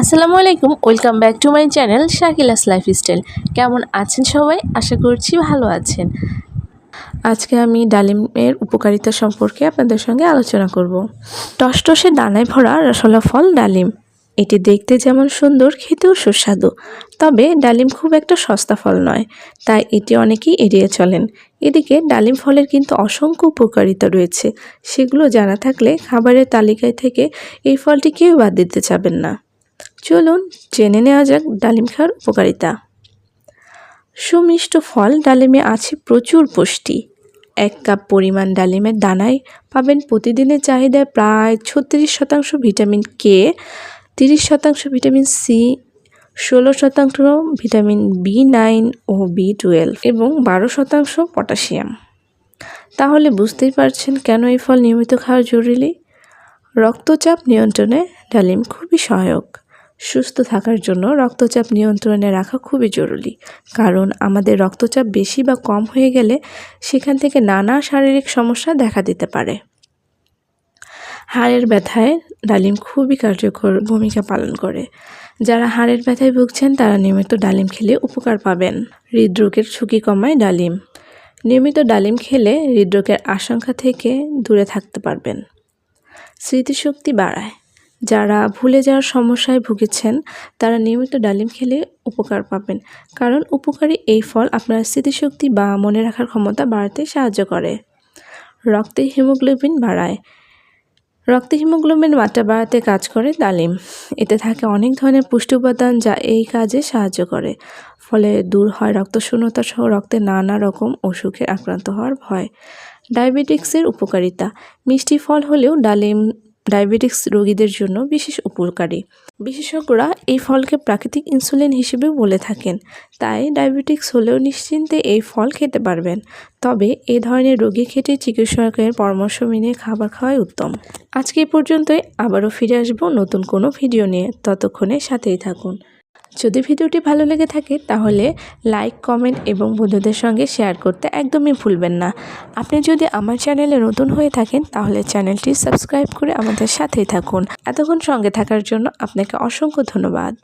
আসসালামু আলাইকুম, welcome back to my channel Shakila's lifestyle. কেমন আছেন সবাই? আশা করছি ভালো আছেন। আজকে আমি ডালিমের উপকারিতা সম্পর্কে আপনাদের সঙ্গে আলোচনা করব। টসটসে দানায় ভরা রসলা ফল ডালিম। এটি দেখতে যেমন সুন্দর, খেতেও সুস্বাদু। তবে ডালিম খুব একটা সস্তা ফল নয়, তাই এটি অনেকেই এড়িয়ে চলেন। এদিকে ডালিম ফলের কিন্তু অসংখ্য উপকারিতা রয়েছে। সেগুলো জানা থাকলে খাবারের তালিকায় থেকে এই ফলটি কেউ বাদ দিতে চাবেন না। চলুন জেনে নেওয়া যাক ডালিম খাওয়ার উপকারিতা। সুমিষ্ট ফল ডালিমে আছে প্রচুর পুষ্টি। এক কাপ পরিমাণ ডালিমের দানায় পাবেন প্রতিদিনের চাহিদায় প্রায় ছত্রিশ শতাংশ ভিটামিন কে তিরিশ শতাংশ ভিটামিন সি ষোলো শতাংশ ভিটামিন বি নাইন ও বি টুয়েলভ এবং বারো শতাংশ পটাশিয়াম। তাহলে বুঝতেই পারছেন কেন এই ফল নিয়মিত খাওয়া জরুরি? রক্তচাপ নিয়ন্ত্রণে ডালিম খুবই সহায়ক। সুস্থ থাকার জন্য রক্তচাপ নিয়ন্ত্রণে রাখা খুবই জরুরি। কারণ আমাদের রক্তচাপ বেশি বা কম হয়ে গেলে সেখান থেকে নানা শারীরিক সমস্যা দেখা দিতে পারে। হাড়ের ব্যথায় ডালিম খুবই কার্যকর ভূমিকা পালন করে। যারা হাড়ের ব্যথায় ভুগছেন, তারা নিয়মিত ডালিম খেলে উপকার পাবেন। হৃদরোগের ঝুঁকি কমায় ডালিম। নিয়মিত ডালিম খেলে হৃদরোগের আশঙ্কা থেকে দূরে থাকতে পারবেন। স্মৃতিশক্তি বাড়ায়। যারা ভুলে যাওয়ার সমস্যায় ভুগেছেন, তারা নিয়মিত ডালিম খেলে উপকার পাবেন। কারণ উপকারী এই ফল আপনার স্মৃতিশক্তি বা মনে রাখার ক্ষমতা বাড়াতে সাহায্য করে। রক্তে হিমোগ্লোবিন বাড়ায়। রক্তে হিমোগ্লোবিন মাত্রা বাড়াতে কাজ করে ডালিম। এতে থাকে অনেক ধরনের পুষ্টি উপাদান যা এই কাজে সাহায্য করে। ফলে দূর হয় রক্তশূন্যতা সহ রক্তে নানা রকম অসুখে আক্রান্ত হওয়ার ভয়। ডায়াবেটিক্সের উপকারিতা। মিষ্টি ফল হলেও ডালিম ডায়াবেটিক্স রোগীদের জন্য বিশেষ উপকারী। বিশেষজ্ঞরা এই ফলকে প্রাকৃতিক ইনসুলিন হিসেবে বলে থাকেন। তাই ডায়াবেটিক্স হলেও নিশ্চিন্তে এই ফল খেতে পারবেন। তবে এ ধরনের রোগী খেটে চিকিৎসকের পরামর্শ মেনে খাবার খাওয়াই উত্তম। আজকে পর্যন্তই। আবারও ফিরে আসব নতুন কোনো ভিডিও নিয়ে। ততক্ষণে সাথেই থাকুন। যদি ভিডিওটি ভালো লেগে থাকে, তাহলে লাইক, কমেন্ট এবং বন্ধুদের সঙ্গে শেয়ার করতে একদমই ভুলবেন না। আপনি যদি আমার চ্যানেলে নতুন হয়ে থাকেন, তাহলে চ্যানেলটি সাবস্ক্রাইব করে আমাদের সাথেই থাকুন। এতক্ষণ সঙ্গে থাকার জন্য আপনাকে অসংখ্য ধন্যবাদ।